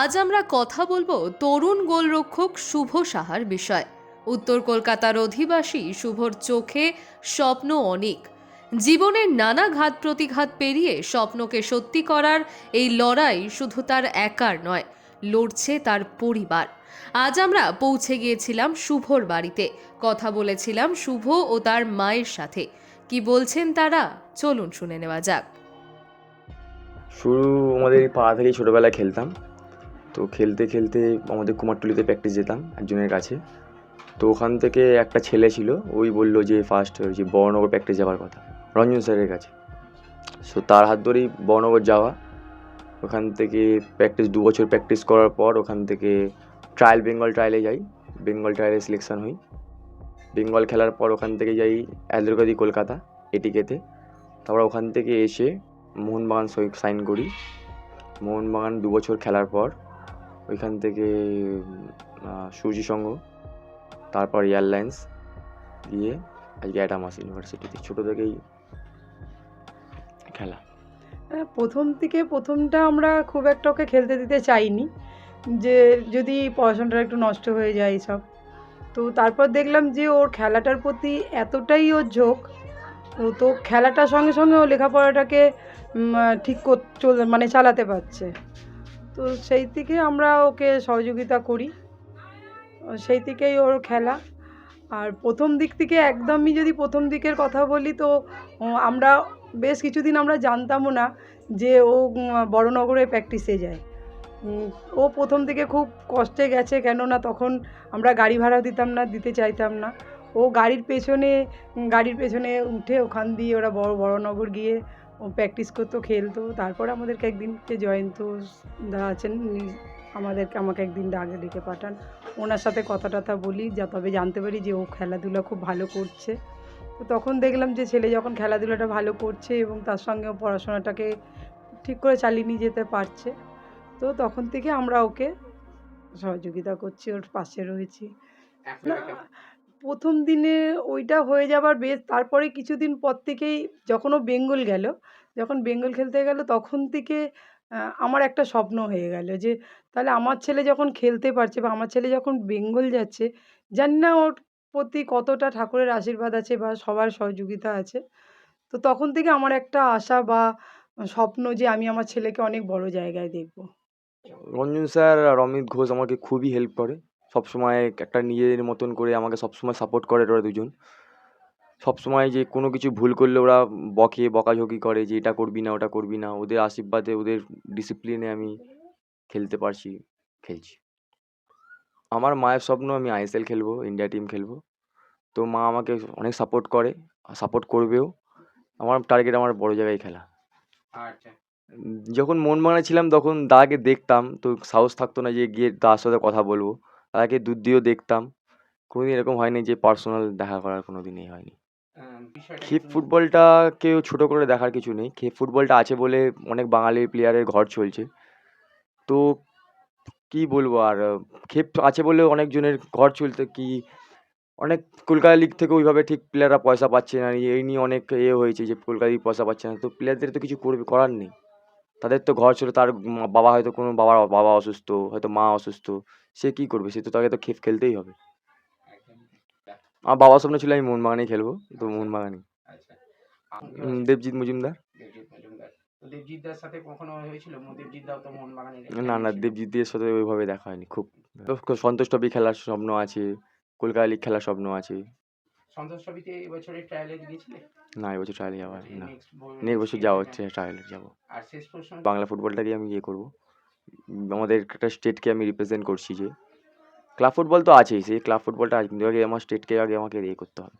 আজ আমরা কথা বলব তরুণ গোলরক্ষক শুভ সাহার বিষয়। উত্তর কলকাতার অধিবাসী শুভর চোখে স্বপ্ন অনেক। জীবনের নানা ঘাত প্রতিঘাত পেরিয়ে স্বপ্নকে সত্যি করার এই লড়াই শুধু তার একার নয়, লড়ছে তার পরিবার। আজ আমরা পৌঁছে গিয়েছিলাম শুভর বাড়িতে, কথা বলেছিলাম শুভ ও তার মায়ের সাথে। কি বলছেন তারা? চলুন শুনে নেওয়া যাক। শুরু আমাদের পাড়া থেকেই ছোটোবেলায় খেলতাম। তো খেলতে খেলতে আমাদের কুমারটুলিতে প্র্যাকটিস যেতাম একজনের কাছে। তো ওখান থেকে একটা ছেলে ছিল, ওই বলল যে ফার্স্ট যে বড়নগর প্র্যাকটিস যাওয়ার কথা, রঞ্জন স্যারের কাছে। সো তার হাত ধরেই বড়নগর যাওয়া। ওখান থেকে প্র্যাকটিস দু বছর প্র্যাকটিস করার পর ওখান থেকে ট্রায়াল বেঙ্গল ট্রায়ালে যাই। বেঙ্গল ট্রায়ালে সিলেকশন হই। বেঙ্গল খেলার পর ওখান থেকে যাই অ্যাদ্রকাদি কলকাতা এটিকেতে তারপর ওখান থেকে এসে মোহনবাগান সাইন করি। মোহনবাগান দু বছর খেলার পর ওইখান থেকে সূর্যি সংঘ তারপর এয়ারলাইন্স দিয়ে আজকে অ্যাডামাস ইউনিভার্সিটিতে ছোটো থেকেই খেলা। হ্যাঁ, প্রথম থেকে প্রথমটা আমরা খুব একটা ওকে খেলতে দিতে চাইনি যে যদি পড়াশোনাটা একটু নষ্ট হয়ে যায় সব। তো তারপর দেখলাম যে ওর খেলাটার প্রতি এতটাই ওর ঝোঁক তো খেলাটার সঙ্গে সঙ্গে ও লেখাপড়াটাকে ঠিক মানে চালাতে পারছে। তো সেই থেকে আমরা ওকে সহযোগিতা করি। সেই থেকেই ওর খেলা। আর প্রথম দিক থেকে একদমই যদি প্রথম দিকের কথা বলি তো আমরা বেশ কিছুদিন আমরা জানতামও না যে ও বড়নগরে প্র্যাকটিসে যায়। ও প্রথম থেকে খুব কষ্টে গেছে কেননা তখন আমরা গাড়ি ভাড়া দিতাম না, দিতে চাইতাম না। ও গাড়ির পেছনে গাড়ির পেছনে উঠে ওখান দিয়ে ওরা বড়, বড়নগর গিয়ে ও প্র্যাকটিস করতো, খেলতো। তারপর আমাদেরকে একদিনকে জয়ন্ত দা আছেন আমাদেরকে আমাকে একদিন ডাকে, ডেকে পাঠান। ওনার সাথে কথা টথা বলি, যা তবে জানতে পারি যে ও খেলাধুলা খুব ভালো করছে। তো তখন দেখলাম যে ছেলে যখন খেলাধুলাটা ভালো করছে এবং তার সঙ্গে পড়াশোনাটাকে ঠিক করে চালিয়ে নিয়ে যেতে পারছে, তো তখন থেকে আমরা ওকে সহযোগিতা করছি, ওর পাশে রয়েছি। প্রথম দিনে ওইটা হয়ে যাবার বেশ, তারপরে কিছুদিন পর থেকেই যখন ও বেঙ্গল গেল, যখন বেঙ্গল খেলতে গেল, তখন থেকে আমার একটা স্বপ্ন হয়ে গেল যে, তাহলে আমার ছেলে যখন খেলতে পারছে বা আমার ছেলে যখন বেঙ্গল যাচ্ছে, জানি না ওর প্রতি কতটা ঠাকুরের আশীর্বাদ আছে বা সবার সহযোগিতা আছে। তো তখন থেকে আমার একটা আশা বা স্বপ্ন যে, আমি আমার ছেলেকে অনেক বড় জায়গায় দেখব। রঞ্জন স্যার আর অমিত ঘোষ আমাকে খুবই হেল্প করে। সবসময় একটা নিজের মতন করে আমাকে সবসময় সাপোর্ট করে ওরা দুজন। সবসময় যে কোনো কিছু ভুল করলে ওরা বকে বকাঝকি করে যে এটা করবি না ওটা করবি না। ওদের আশীর্বাদে ওদের ডিসিপ্লিনে আমি খেলতে পারছি খেলছি। আমার মায়ের স্বপ্ন আমি আইএসএল খেলব ইন্ডিয়া টিম খেলব। তো মা আমাকে অনেক সাপোর্ট করে সাপোর্ট করবেও। আমার টার্গেট আমার বড় জায়গায় খেলা। আচ্ছা। যখন মোহনবাগানে ছিলাম তখন দাদাকে দেখতাম তো সাহস থাকতো না যে গিয়ে দাদার সাথে কথা বলব। দাদাকে দূর দিয়েও দেখতাম। কোনোদিন এরকম হয়নি যে পার্সোনাল দেখা করার কোনো দিনই হয়নি খেপ ফুটবলটা কেউ ছোটো করে দেখার কিছু নেই। খেপ ফুটবলটা আছে বলে অনেক বাঙালি প্লেয়ারের ঘর চলছে। তো কি বলব আর খেপ আছে বলে অনেকজনের ঘর চলতে কি অনেক কলকাতা লিগ থেকে ওইভাবে ঠিক প্লেয়াররা পয়সা পাচ্ছে না। এই নিয়ে অনেক এ হয়েছে যে কলকাতা লিগ পয়সা পাচ্ছে না। তো প্লেয়ারদের তো কিছু করবে করার নেই। তাদের তো ঘর ছিল তার বাবা হয়তো কোনো বাবার বাবা অসুস্থ হয়তো মা অসুস্থ সে কি করবে? সে তো তাকে তো খেপ খেলতেই হবে। আমার বাবার স্বপ্ন ছিল আমি মোহনবাগানেই খেলব তো মোহনবাগানই। আচ্ছা। দেবজিৎ মজুমদার। দেবজিৎ মজুমদার। তো দেবজিৎদার সাথে কখনো হয়েছিল? দেবজিৎদাও তো মোহনবাগানের না না দেবজিতের সাথে ওইভাবে দেখা হয়নি খুব খুব সন্তোষ ট্রফি খেলার স্বপ্ন আছে কলকাতা লিগ খেলার স্বপ্ন আছে। সন্তোষ ট্রফিতে এবছরে ট্রায়ালে গিয়েছিলে? না এবছর ট্রায়ালে যাওয়ার না। নেক্সট বছর যাওয়া হচ্ছে ট্রায়ালে যাব। আর শেষ প্রশ্ন? বাংলা ফুটবলটাকে আমি ইয়ে করব। আমাদের একটা স্টেটকে আমি রিপ্রেজেন্ট করছি যে ক্লাব ফুটবল তো আছেই সেই ক্লাব ফুটবলটা কিন্তু আগে আমার স্টেটকে আগে আমাকে ইয়ে করতে হবে।